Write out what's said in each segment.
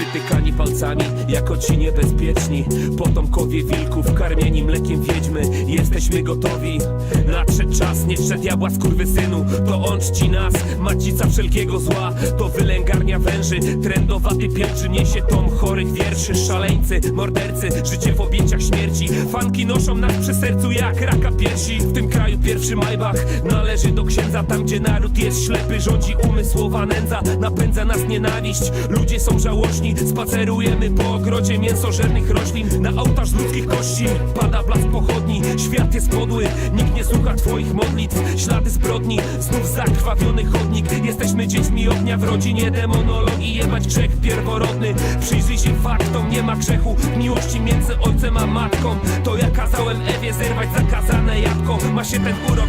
wytykani palcami jako ci niebezpieczni. Potomkowie wilków karmieni mlekiem wiedźmy. Jesteśmy gotowi Nadszedł czas, nie wszedł diabła synu To on czci nas, macica wszelkiego zła. To wylęgarnia węży, trendowaty pielczy Niesie tom chorych wierszy, szaleńcy, mordercy Życie w objęciach śmierci. Fanki noszą nas przy sercu jak raka piersi. W tym kraju pierwszy Maybach. Należy do księdza Tam gdzie naród jest ślepy, rządzi umysłowa nędza Napędza nas nienawiść, ludzie są żałośni Spacerujemy po ogrodzie mięsożernych roślin. Na ołtarz ludzkich kości pada blask pochodni. Świat jest podły, nikt nie słucha twoich modlitw. Ślady zbrodni, znów zakrwawiony chodnik. Jesteśmy dziećmi ognia w rodzinie demonologii. Jebać grzech pierworodny, przyjrzyj się faktom Nie ma grzechu. Miłości między ojcem a matką. To kazałem Ewie zerwać zakazane jabłko. Ma się ten urok,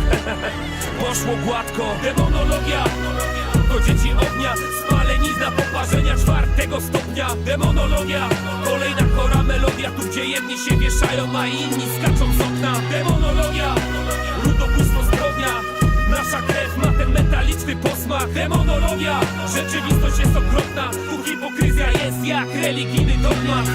poszło gładko. Demonologia. To dzieci ognia. Spalenizna poparzenia czwartego stopnia. Demonologia. Kolejna chora melodia. Tu gdzie jedni się wieszają, a inni skaczą z okna. Demonologia. Ludobójstwo zbrodnia. Nasza krew ma ten metaliczny posmak. Demonologia. Rzeczywistość jest okropna. Tu hipokryzja jest jak religijny dogmat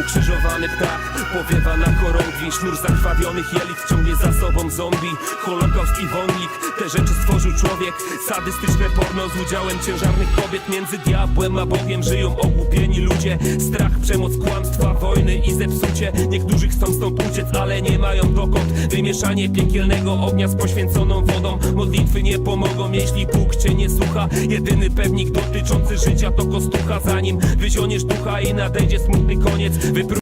Ukrzyżowany ptak. Powiewa na chorągwi Sznur zakrwawionych jelit ciągnie za sobą zombie. Holokaust i wątnik, te rzeczy stworzył człowiek. Sadystyczne porno z udziałem ciężarnych kobiet. Między diabłem a Bogiem żyją ogłupieni ludzie. Strach, przemoc, kłamstwa, wojny i zepsucie. Niektórzy chcą stąd uciec, ale nie mają dokąd. Wymieszanie piekielnego ognia z poświęconą wodą. Modlitwy nie pomogą, jeśli Bóg cię nie słucha. Jedyny pewnik dotyczący życia to kostucha. Zanim wyzioniesz ducha i nadejdzie smutny koniec we'll be